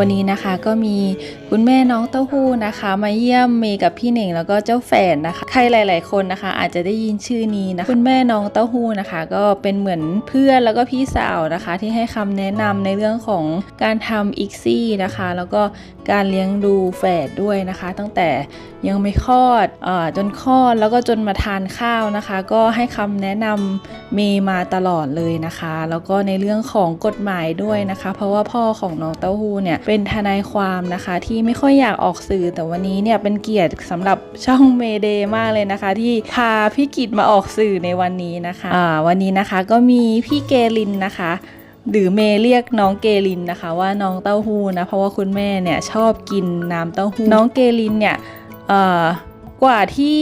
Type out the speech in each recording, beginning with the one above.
วันนี้นะคะก็มีคุณแม่น้องเต้าหู้นะคะ มาเยี่ยมเมย์กับพี่เหน่งแล้วก็เจ้าแฝดนะคะ ใครหลาย ๆ คนนะคะ อาจจะได้ยินชื่อนี้นะคุณแม่น้องเต้าหู้นะคะ ก็เป็นเหมือนเพื่อนแล้วก็พี่สาวนะคะ ที่ให้คำแนะนำในเรื่องของการทำอิกซี่นะคะ แล้วก็ การเลี้ยงดูแฝดด้วยนะคะ ตั้งแต่ยังไม่คลอดอจนคลอดแล้วก็จนมาทานข้าวนะคะ ก็ให้คำแนะนำเมย์มาตลอดเลยนะคะ แล้วก็ในเรื่องของกฎหมายด้วยนะคะ เพราะว่าพ่อของน้องเต้าหู้เนี่ยเป็นทนายความนะคะ ที่ไม่ค่อยอยากออกสื่อแต่วันนี้เนี่ยเป็นเกียรติสำหรับช่องเมเดย์มากเลยนะคะ ที่พาพี่กิจมาออกสื่อในวันนี้นะคะอ่าวันนี้นะคะก็มีพี่เกลินนะคะ หรือเมย์เรียกน้องเกลินนะคะ ว่าน้องเต้าหู้นะเพราะว่าคุณแม่เนี่ยชอบกินน้ำเต้าหู้น้องเกลินเนี่ยเอ่อ กว่าที่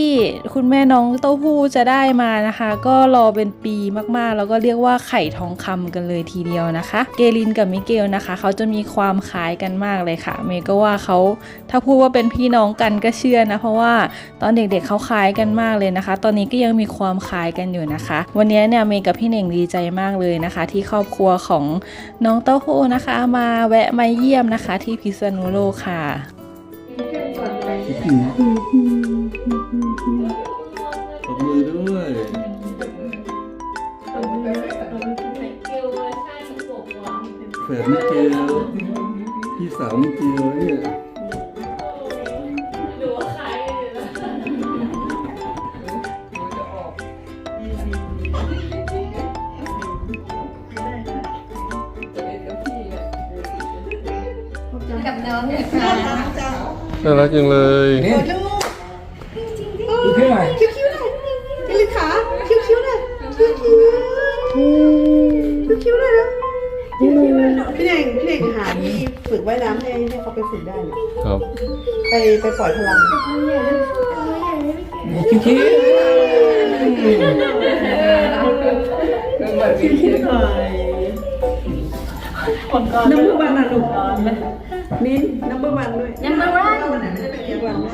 คุณแม่น้องเต้าหู้จะได้มานะคะ ก็รอเป็นปีมากๆ แล้วก็เรียกว่าไข่ทองคำกันเลยทีเดียวนะคะ เกลินกับมิเกลนะคะ เขาจะมีความคล้ายกันมากเลยค่ะ เมย์ก็ว่าเขาถ้าพูดว่าเป็นพี่น้องกันก็เชื่อนะ เพราะว่าตอนเด็กๆเขาคล้ายกันมากเลยนะคะ ตอนนี้ก็ยังมีความคล้ายกันอยู่นะคะ วันนี้เนี่ยเมย์กับพี่เน่งดีใจมากเลยนะคะ ที่ครอบครัวของน้องเต้าหู้นะคะ มาแวะมาเยี่ยมนะคะ ที่พิษณุโลกค่ะ ตบมือด้วยแฝดมิเกลพี่สาวมิเกลเนี่ยกับน้องเนี่ยค่ะน่ารักจังเลย ว่ายน้ำให้ให้เขาไปฝึกได้เนี่ยครับไปไปปล่อยพลังคิ้วคิ้วคิ้วหน่อยน้ำมือวันอะลูกนี่น้ำมือวันด้วยนัมเบอร์วันวันไหนไม่ได้ไปเที่ยววันนะ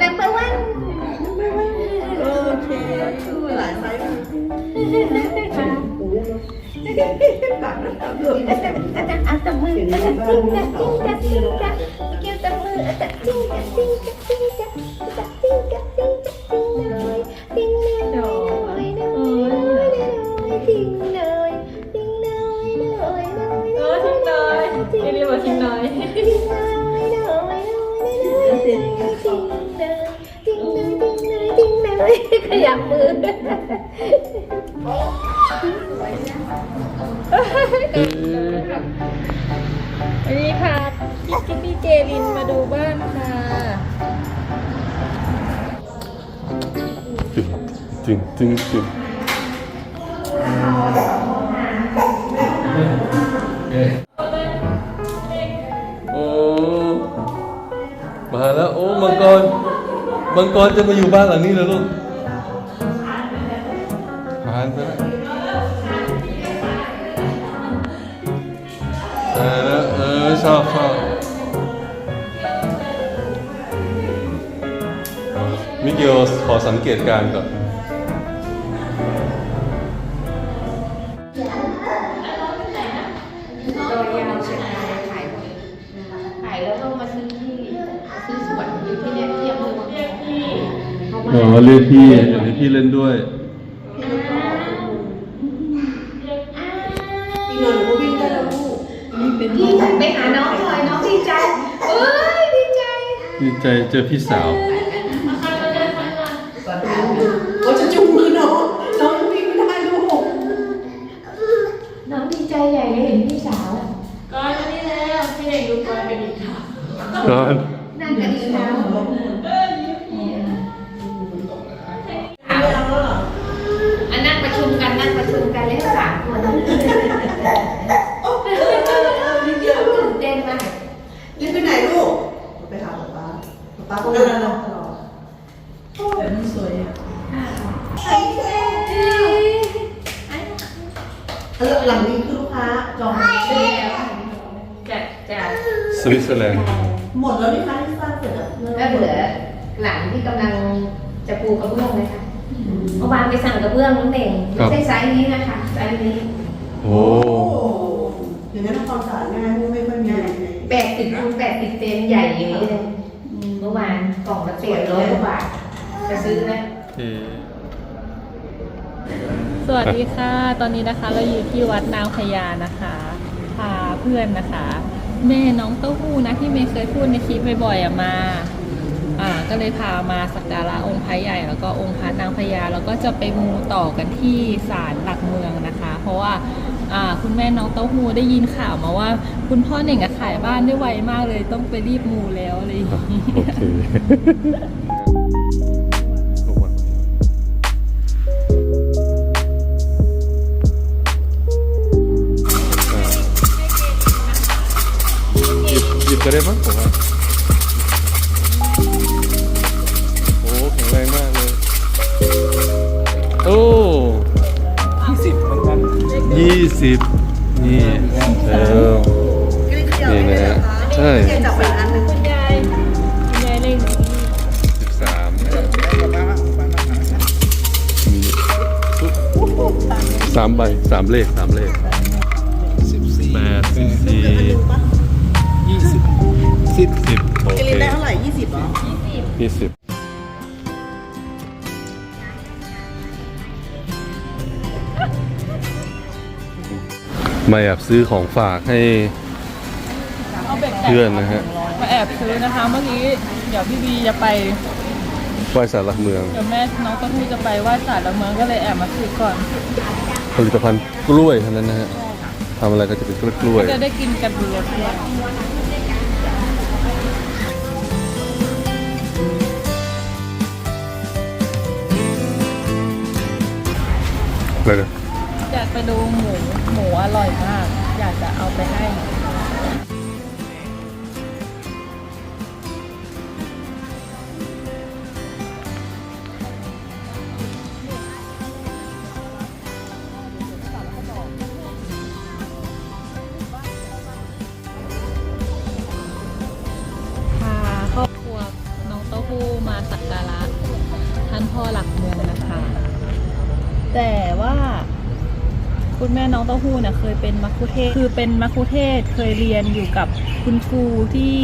นัมเบอร์วันโอเคหลายไซส์ อาจารย์เอาตบมืออาจารย์จิ้งจักจิ้งจักจิ้งจักเกี่ยวตบมืออาจารย์จิ้งจักจิ้งจักจิ้งจักอาจารย์จิ้งจักจิ้งจักจิ้งเลยจิ้งเลยเลยเลยจิ้งเลยจิ้งเลยเลยเลยเออทิ้งเลยเกลินบอกทิ้งเลยจิ้งเลยเลยเลยจิ้งเลยจิ้งเลยจิ้งเลยจิ้งเลยขยับมือ พี่เกลินมาดูบ้านค่ะจึงจึงจึงโอ้มาแล้ว โอ้มังกรมังกรจะมาอยู่บ้านหลังนี้เลยลูก ขอสังเกตการณ์ก่อนโดยยาวเชียงรายขายขายแล้วก็มาซื้อที่ซื้อสวนอยู่ที่เนี่ยที่อำเภอวังทองเขามาอ๋อเรียกพี่เดี๋ยวให้พี่เล่นด้วยอีกหน่อยหนูก็วิ่งได้แล้วลูกพี่ไปหาน้องหน่อยน้องดีใจเอ้ยดีใจดีใจเจอพี่สาว โอ้จะจุงมือน้องน้องวิ่งไม่ได้ลูกน้องดีใจใหญ่เลยเห็นพี่สาว ก่อนอันนี้แล้วพี่เด็กดูก่อนกันอีกค่ะ ก่อน นั่งกันอีกแล้วอันนั่งประชุมกันนั่งประชุมกันเลยสามคนตื่นเต้นมาก รีบไปไหนลูก ไปหาป๊าป๊าป๊าก็นั่งรอตลอดแต่มันสวยอะแล้วหลังนี้คือลูกค้าจอง จัดจัด สวิตเซอร์แลนด์ หมดแล้วนี่คะที่สร้างเสร็จแล้ว ก็เหลือหลังที่กำลังจะปูกระเบื้องเลยค่ะเมื่อวานไปสั่งกระเบื้องนั่นเองไม่ใช่ไซส์นี้ นะคะไซส์นี้โอ้โอ้อย่างนั้นความสะอาดง่ายไม่ค่อยมีอะไรแปดสิบคูณแปดสิบเซนใหญ่อย่างนี้เลยเมื่อวานกล่องละเจ็ดร้อยกว่าบาทจะซื้อไหมสวัสดีค่ะ ตอนนี้นะคะเราอยู่ที่วัดนางพญานะคะพาเพื่อนนะคะ แม่น้องเต้าหู้นะที่เมย์เคยพูดในคลิปบ่อยๆอะมา อ่าก็เลยพามาสักการะองค์พระใหญ่ แล้วก็องค์พระนางพญาแล้วก็จะไปมูต่อกันที่ศาลหลักเมืองนะคะ เพราะว่าอ่า คุณแม่น้องเต้าหู้ได้ยินข่าวมาว่า คุณพ่อเหน่งขายบ้านได้ไวมากเลยต้องไปรีบมูแล้วอะไรอย่างนี้โอเคระวังอ่าหยิบหยิบก็ได้มั้งผมว่า สิบนี่เออนี่นะฮะใช่จับไปอันหนึงคุณยายคุณยายเล่นสิบสามมีสามใบสามเลขสามเลขสิบสี่แปดสิบสี่ยี่สิบสิบสิบโอกิเคนได้เท่าไหร่ยี่สิบเหรอยี่สิบ มาแอบซื้อของฝากให้เอาเบ็ดเพื่อนนะฮะมาแอบซื้อนะคะเมื่อกี้เดี๋ยวพี่บีจะไปไหว้สารหลักเมือง เดี๋ยวแม่น้องต้นทูจะไปไหว้ศาลหลักเมืองก็เลยแอบมาซื้อก่อนผลิตภัณฑ์กล้วยเท่านั้นนะฮะทำอะไรก็จะเป็นกล้วยจะได้กินกันเบื่อเพื่อนๆอะไรนะอยาก ไปดูหมูหมูอร่อยมาก อยากจะเอาไปให้ เต้าหู้เนี่ยเคยเป็นมัคคุเทศคือเป็นมัคคุเทศเคยเรียนอยู่กับคุณครูที่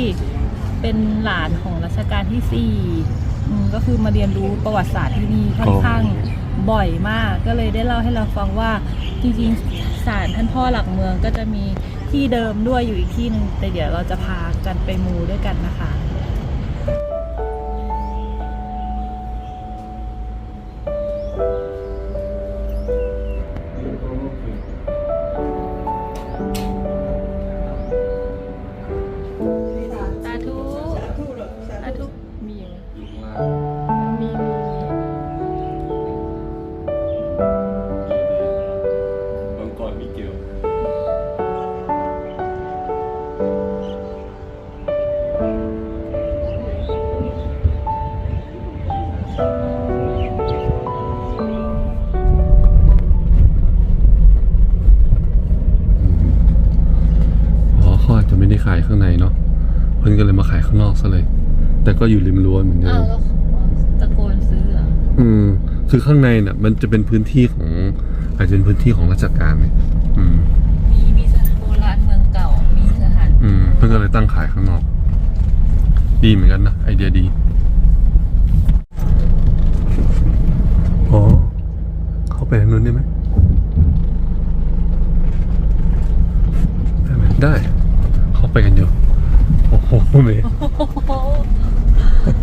เป็นหลานของรัชกาลที่สี่ก็คือมาเรียนรู้ประวัติศาสตร์ที่นี่ค่อนข้างบ่อยมาก ก็เลยได้เล่าให้เราฟังว่าจริงๆศาลท่านพ่อหลักเมืองก็จะมีที่เดิมด้วยอยู่อีกที่หนึงแต่เดี๋ยวเราจะพากันไปมูด้วยกันนะคะ คือข้างในเนี่ยมันจะเป็นพื้นที่ของ อาจจะเป็นพื้นที่ของราชการเนี่ยอืมมีมีสถานโบราณเมืองเก่า มีสถานอืมเพิ่นก็เลยตั้งขายข้างนอก ดีเหมือนกันนะไอเดียดีอ๋อเข้าไปทางนู้นได้ไหมได้ไหมได้ เข้าไปกันอยู่ โอ้โหเมย์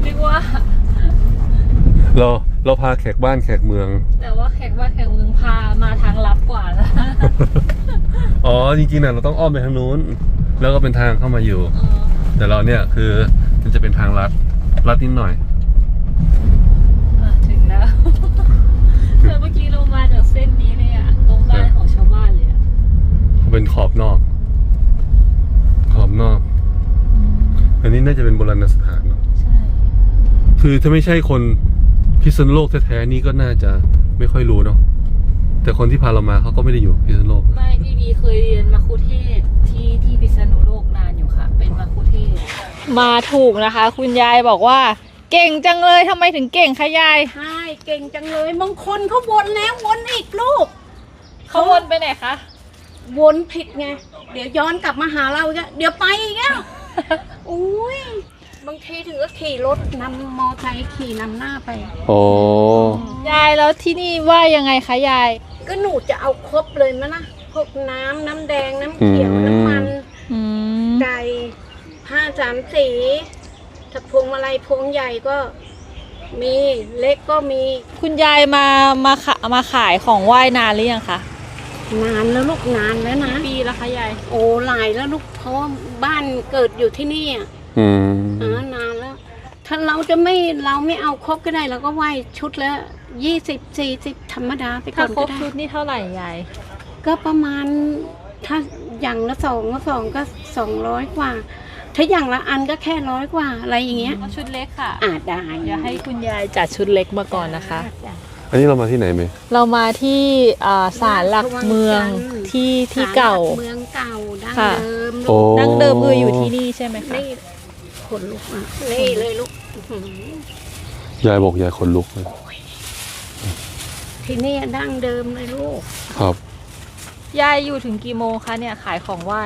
เรียกว่า เราเราพาแขกบ้านแขกเมือง แต่ว่าแขกบ้านแขกเมืองพามาทางลับกว่านะอ๋อจริงๆนะเราต้องอ้อมไปทางนู้น แล้วก็เป็นทางเข้ามาอยู่เออแต่เราเนี่ยคือมันจะเป็นทางลัดลัดนิดหน่อยอะถึงแล้วแต่เมื่อกี้เรามาจากเส้นนี้เลยอะตรงบ้านของชาวบ้านเลยอะเป็นขอบนอก ขอบนอก อันนี้น่าจะเป็นโบราณสถานเนอะใช่คือถ้าไม่ใช่คน พิษณุโลกแท้ๆนี่ก็น่าจะไม่ค่อยรู้เนาะแต่คนที่พาเรามาเขาก็ไม่ได้อยู่พิษณุโลก ไม่พี่บีเคยเรียนมาคุเทศก์ที่ที่พิษณุโลกนานอยู่ค่ะ เป็นมาคุเทศก์มาถูกนะคะ คุณยายบอกว่า เก่งจังเลยทำไมถึงเก่งคะยาย ใช่เก่งจังเลยบางคนเขาวนแล้ววนอีกลูก เขาวนไปไหนคะ วนผิดไง เดี๋ยวย้อนกลับมาหาเราอีกแล้วเดี๋ยวไปอีกแล้วโอ้ย บางทีถึงก็ขี่รถนำมอไซค์ขี่นำหน้าไป โอ้ยายแล้วที่นี่ว่ายังไงคะยาย ก็หนูจะเอาครบเลยมะนะพวกน้ำน้ำแดงน้ำเขียวน้ำมันอืมไก่ผ้าสามสีถ้าพวงมาลัยพวงใหญ่ก็มีเล็กก็มีคุณยายมามาขามาขายของไหว้นานหรือยังคะนานแล้วลูกนานแล้วนะ ปีแล้วคะยายโอ้หลายแล้วลูกเพราะว่าบ้านเกิดอยู่ที่นี่อะ อืมอ่านานแล้ว ถ้าเราจะไม่เราไม่เอาครบก็ได้เราก็ไหว้ชุดละยี่สิบสี่สิบธรรมดาไปก่ถ้าอนครก็บได้ชุดนี่เท่าไหร่ยายก็ประมาณถ้าอย่างละสองละสองก็สองร้อยกว่า ถ้าอย่างละอันก็แค่ร้อยกว่าอะไรอย่างเงี้ยชุดเล็กค่ะอาจได้เดี๋ยวให้คุณยายจัดชุดเล็กมาก่อนนะคะ อันนี้เรามาที่ไหนเมย์เรามาที่อ่าศาลหลักเมืองที่ที่เก่าศลหลัเมืองเก่าดั้งค่ะ เดิมโอ้ลูกดั้งเดิมคืออยู่ที่นี่ใช่ไหมคะ นี่ข นลุกอะนี่เลยลูกอื้อหือยายบอกยายขนลุกเลยที่นี่ดั้งเดิมเลยลูก ครับ ยายอยู่ถึงกี่โมงคะเนี่ยขายของไหว้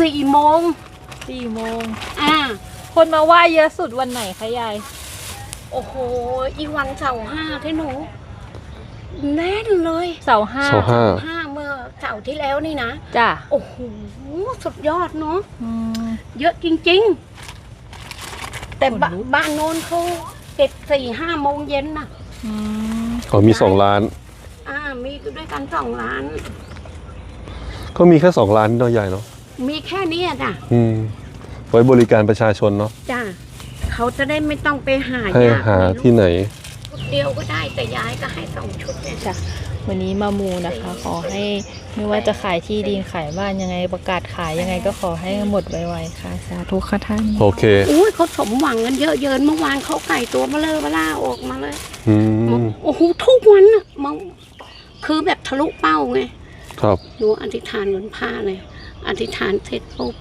สี่โมงสี่โมงอ่าคนมาไหว้เยอะสุดวันไหนคะยาย โอ้โห อีวันเสาร์ห้าที่หนูแน่นเลยเสาร์ห้าเสาห้าห้าเมื่อเสาร์ที่แล้วนี่นะจ้ะโอ้โหสุดยอดเนาะอืมเยอะจริง ๆ แต่บะบ้านโน้นเขาเก็บสี่ห้าโมงเย็นนะอืมอ๋อมีสองร้าน อ่า มีด้วยกันสองร้าน ก็มีแค่สองร้านเนาะยายเนาะมีแค่เนี้ยจ้ะอืม ไว้บริการประชาชนเนาะจ้ะเขาจะได้ไม่ต้องไปหาให้ยากหาไม่รู้ที่ไหน ชุดเดียวก็ได้แต่ย้ายก็ให้สองชุดเนี่ยจ้ะ วันนี้มามูนะคะ ขอให้ไม่ว่าจะขายที่ดินขายบ้านยังไงประกาศขายยังไงก็ขอให้หมดไวๆค่ะสาธุค่ะท่านโอเคอุ้ยเขาสมหวังกันเยอะเยินเมื่อวานเขาไก่ตัวเบลอเบล่าออกมาเลยอืมโอ้โหทุกวันอะมันคือแบบทะลุเป้าไงครับหนูอธิษฐานบนผ้าเลยอธิษฐานเสร็จปุ๊บ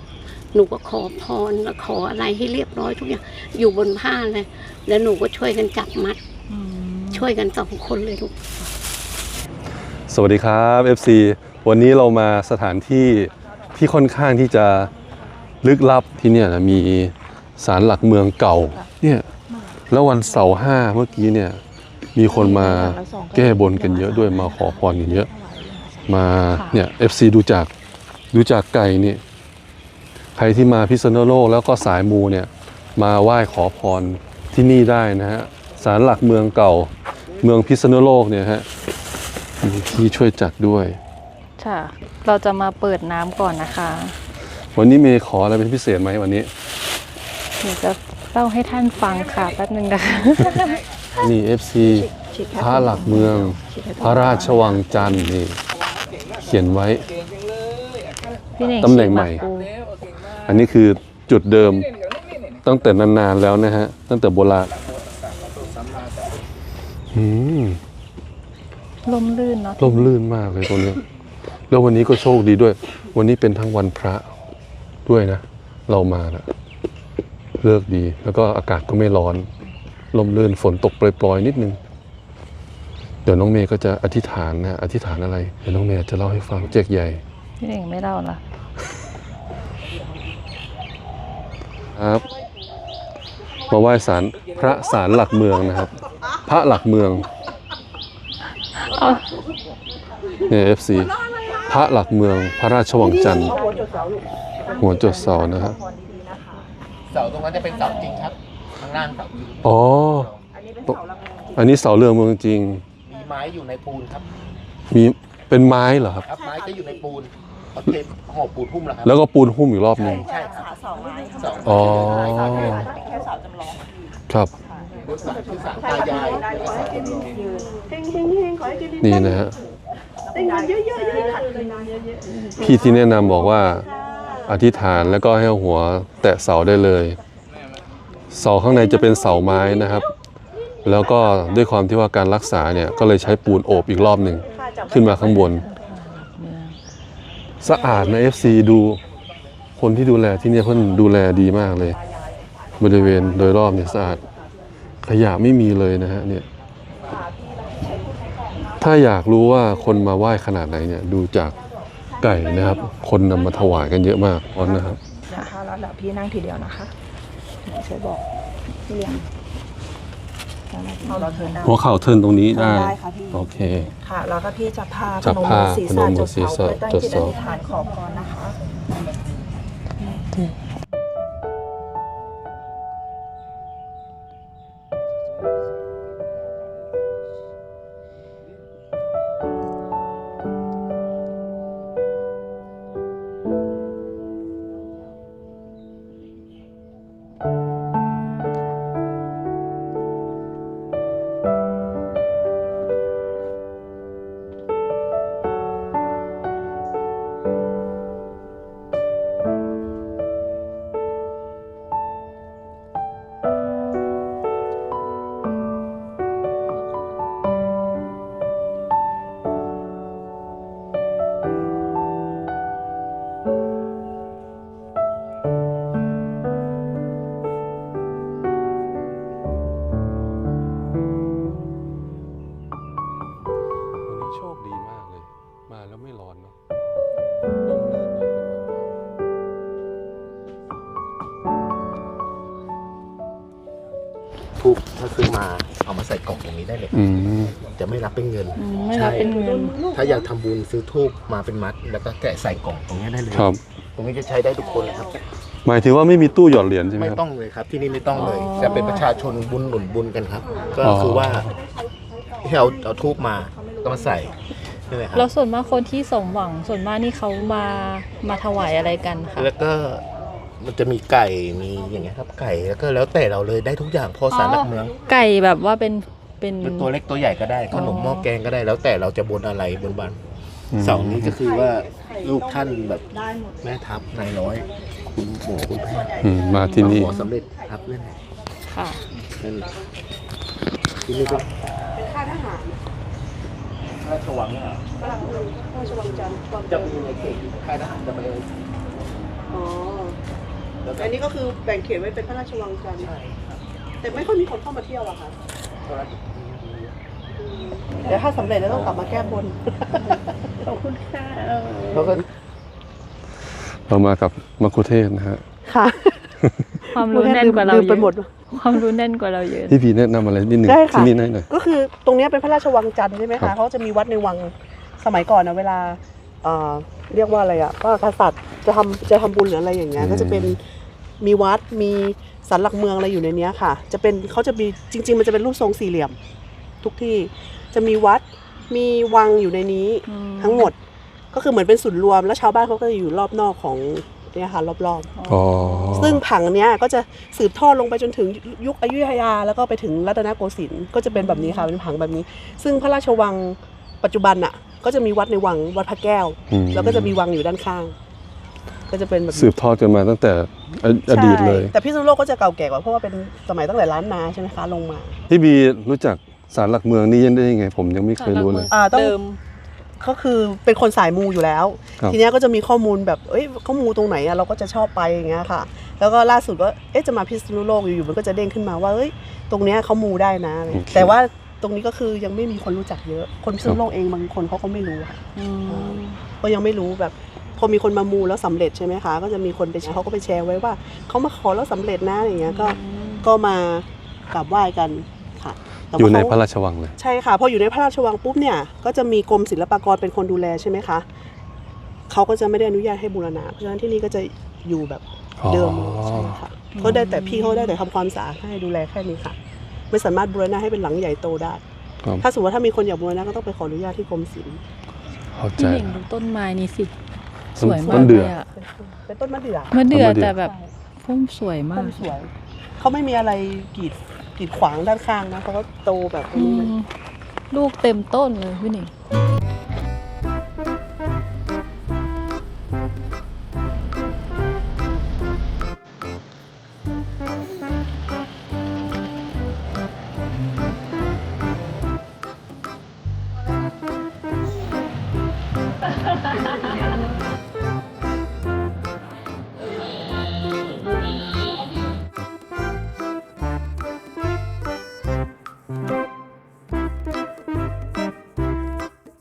หนูก็ขอพรแล้วขออะไรให้เรียบร้อยทุกอย่าง อยู่บนผ้าเลย แล้วหนูก็ช่วยกันจับมัด ช่วยกันสองคนเลยลูก สวัสดีครับ FC วันนี้เรามาสถานที่ที่ค่อนข้างที่จะลึกลับที่เนี่ยนะมีศาลหลักเมืองเก่าเนี่ยแล้ววันเสาร์ห้าเมื่อกี้เนี่ยมีคนมาแก้บนกันเยอะด้วยมาขอพรกันเยอะ มาเนี่ย FC ดูจากดูจากไก่นี่ใครที่มาพิษณุโลกแล้วก็สายมูเนี่ยมาไหว้ขอพรที่นี่ได้นะฮะศาลหลักเมืองเก่าเมืองพิษณุโลกเนี่ยฮะ มีพี่ช่วยจัดด้วย ค่ะ เราจะมาเปิดน้ำก่อนนะคะ วันนี้เมย์ขออะไรเป็นพิเศษไหมวันนี้ เดี๋ยวจะเล่าให้ท่านฟังค่ะแป๊บนึงนะคะ นี่ FC พระหลักเมือง พระราชวังจันทร์นี่เขียนไว้ พี่เน่งตำแหน่งใหม่ ชิากปูอันนี้คือจุดเดิมตั้งแต่นานๆแล้วนะฮะ ตั้งแต่โบราณอืม ลมลื่นเนาะร่มรื่นมากเลยตรงนี้แล้ววันนี้ก็โชคดีด้วย วันนี้เป็นทั้งวันพระด้วยนะ เรามานะเลิกดี แล้วก็อากาศก็ไม่ร้อน ลมลื่นฝนตกปล่อยๆนิดนึง เดี๋ยวน้องเมย์ก็จะอธิษฐานนะ อธิษฐานอะไร เดี๋ยวน้องเมย์จะเล่าให้ฟังเจ๊กใหญ่ พี่เน่งไม่เล่าละครับ มาไหว้ศาลพระศาลหลักเมืองนะครับ พระหลักเมือง เนี่ยเอฟซีพระหลักเมืองพระราชวังจันทร์หัวจดเสานะครับเสาตรงนั้นจะเป็นเสาจริงครับข้างล่างเสาจริงอ๋อ อันนี้เสาเรืองเมืองจริง มีไม้อยู่ในปูนครับมีเป็นไม้เหรอครับ ครับไม้จะอยู่ในปูนเขาเทห่อปูนหุ้มแล้วครับ แล้วก็ปูนหุ้มอีกรอบหนึ่ง ใช่ครับเสาไม้เสาอ๋อไม้ครับรถ สายคือสามตายายแล้วก็เสาจำลองนี่นะฮะพี่ที่แนะนำบอกว่าอธิษฐานแล้วก็ให้เอาหัวแตะเสาได้เลย เสาข้างในจะเป็นเสาไม้นะครับ แล้วก็ด้วยความที่ว่าการรักษาเนี่ยก็เลยใช้ปูนโอบอีกรอบหนึ่งขึ้นมาข้างบน สะอาดนะ FC ดูคนที่ดูแลที่เนี่ยเพิ่นดูแลดีมากเลย บริเวณโดยรอบเนี่ยสะอาด ขยะไม่มีเลยนะฮะเนี่ยถ้าอยากรู้ว่าคนมาไหว้ขนาดไหนเนี่ยดูจากไก่นะครับ คนนำมาถวายกันเยอะมากร้อนนะครับนะคะแล้วเดี๋ยวพี่นั่งทีเดียวนะคะเดี๋ยวช่วยบอกพี่เลี้ยงเอาเราเทินได้หัวเข่าเทิร์นตรงนี้ได้ได้ค่ะพี่โอเค ค่ะ แล้วก็พี่จับผ้าจับผ้าพนมมือศีรพนษะมมืจอดศีรเสาษะเพื่อตั้งจดจิตเสาอธิษฐานขอพรนะคะ แล้วไม่ร้อนเนาะร่มรื่นด้วยเป็นวันทุกถ้าซื้อมาเอามาใส่กล่องตรงนี้ได้เลยอืมจะไม่รับเป็นเงินไม่รับเป็นเงินถ้าอยากทำบุญซื้อทูบมาเป็นมัด แล้วก็แกะใส่กล่องตรงนี้ได้เลยครับ ตรงนี้จะใช้ได้ทุกคนเลยครับ หมายถึงว่าไม่มีตู้หยอดเหรียญใช่ไหมไม่ครับ ต้องเลยครับที่นี่ไม่ต้องเลยอ๋อจะเป็นประชาชนบุญหนุนบุญกันครับ ก็อ๋อ คือว่าที่เอาเอาทูบมาก็มาใส่ นี่แหละครับแล้วส่วนมากคนที่สมหวังส่วนมากนี่เขามามาถวายอะไรกันคะแล้วก็มันจะมีไก่มีอย่างเงี้ยครับไก่แล้วก็แล้วแต่เราเลยได้ทุกอย่างพอสารหลักเมืองไก่แบบว่าเป็นเป็น เป็นตัวเล็กตัวใหญ่ก็ได้ขนมอ๋อหม้อแกงก็ได้ แล้วแต่เราจะบนอะไรบนบันอืมเสาร์นี้ก็คือว่าลูกท่านแบบแม่ทัพนายร้อย คุณหมอคุณแพทย์อืมมาที่นี่ หมอสำเร็จครับนั่นแหละค่ะ นั่นแหละที่นี่ก็เป็นค่าทหารพ ระราชวังเนี่ยพระราชวังจันทร์จะมีในเขตค่ายทหารจะไปอ๋อแล้วก็อันนี้ก็คือแบ่งเขตไว้เป็นพระราชวังจันทร์แต่ไม่ค่อยมีคนเข้ามาเที่ยวอะค่ะเดี๋ยวถ้าสำเร็จแล้วต้องกลับมาแก้บนขอบคุณค่ะเขาก็เรามากับมัคคุเทศก์นะฮะ ค่ะ ความรู้แน่นกว่าเราลืมเยไปอะหมด ความรู้แน่นกว่าเราเยอะ พี่พีแนะนำอะไรนิดหนึ่งได้ค่ะ ที่นี่หน่อยหน่อย ก็คือตรงเนี้ยเป็นพระราชวังจันทร์ใช่ไหมครัคะบ เขาจะมีวัดในวังสมัยก่อนนะเวลาเอ่อเรียกว่าอะไรอะว่ากษัตริย์จะทำจะทำบุญหรืออะไรอย่างเงี้ยก็จะเป็นมีวัดมีสันหลักเมืองอะไรอยู่ในเนี้ยค่ะ จะเป็นเขาจะมีจริง ๆ มันจะเป็นรูปทรงสี่เหลี่ยม ทุกที่จะมีวัดมีวังอยู่ในนี้ อืมทั้งหมดก็คือเหมือนเป็นศูนย์รวม แล้วชาวบ้านเขาก็จะอยู่รอบนอกของ เนี่ยค่ะรอบอ๋อๆ ซึ่งผังเนี้ยก็จะสืบทอดลงไปจนถึงยุคอยุธยา แล้วก็ไปถึงรัตนโกสินทร์ก็จะเป็นแบบนี้ค่ะเป็นผังแบบนี้ ซึ่งพระราชวังปัจจุบันอะ ก็จะมีวัดในวังวัดพระแก้ว อืมแล้วก็จะมีวังอยู่ด้านข้าง ก็จะเป็นแบบนี้สืบทอดกันมาตั้งแต่ออดีตเลย ใช่แต่พิษณุโลกก็จะเก่าแก่กว่าเพราะว่าเป็นสมัยตั้งแต่ล้านนาใช่ไหมคะลงมาพี่บีรู้จักสารหลักเมืองนี่ยังได้ยังไง ผมยังไม่เคยรู้เลย อ่าต้องเดิม ก็คือเป็นคนสายมูอยู่แล้ว ครับ ทีเนี้ยก็จะมีข้อมูลแบบเอ้ยเขามูตรงไหนอะเราก็จะชอบไปอย่างเงี้ยค่ะ แล้วก็ล่าสุดก็เอ๊ะจะมาพิษณุโลกอยู่ๆมันก็จะเด้งขึ้นมาว่าเอ้ยตรงเนี้ยเขามูได้นะอะไรโอเค แต่ว่าตรงนี้ก็คือยังไม่มีคนรู้จักเยอะ คนพิษณุโลกเองบางคนเขาก็ไม่รู้ค่ะ อืมก็ยังไม่รู้แบบพอมีคนมามูแล้วสำเร็จใช่ไหมคะก็จะมีคนไปแชร์เขาก็ไปแชร์ไว้ว่าเขามาขอแล้วสำเร็จนะอย่างเงี้ยก็ก็มากราบไหว้กันค่ะ แต่ว่าอยู่ในเขาพระราชวังเลย ใช่ค่ะพออยู่ในพระราชวังปุ๊บเนี่ยก็จะมีกรมศิลปากรเป็นคนดูแลใช่ไหมคะเขาก็จะไม่ได้อนุญาตให้บูรณะเพราะฉะนั้นที่นี่ก็จะอยู่แบบเดิมอ๋อ ใช่ค่ะเขาได้แต่พี่เขาได้แต่ทำความสะอาดให้ดูแลแค่นี้ค่ะ ไม่สามารถบูรณะให้เป็นหลังใหญ่โตได้ ครับถ้าสมมติว่าถ้ามีคนอยากบูรณะก็ต้องไปขออนุญาตที่กรมศิลป์เข้าใจ พี่หนิงดูต้นไม้นี่สิ สวยต้มากนเดืเลอยอะเป็นต้นมะเดื่อมะเดือต้นมะเดื่อแต่แบบพุ่มสวยมาต้ก นสวยเขาไม่มีอะไรกีด กีดขวางด้านข้างนะเพราก็โตแบบนี้ ลูกเต็มต้นเลยพี่หนิง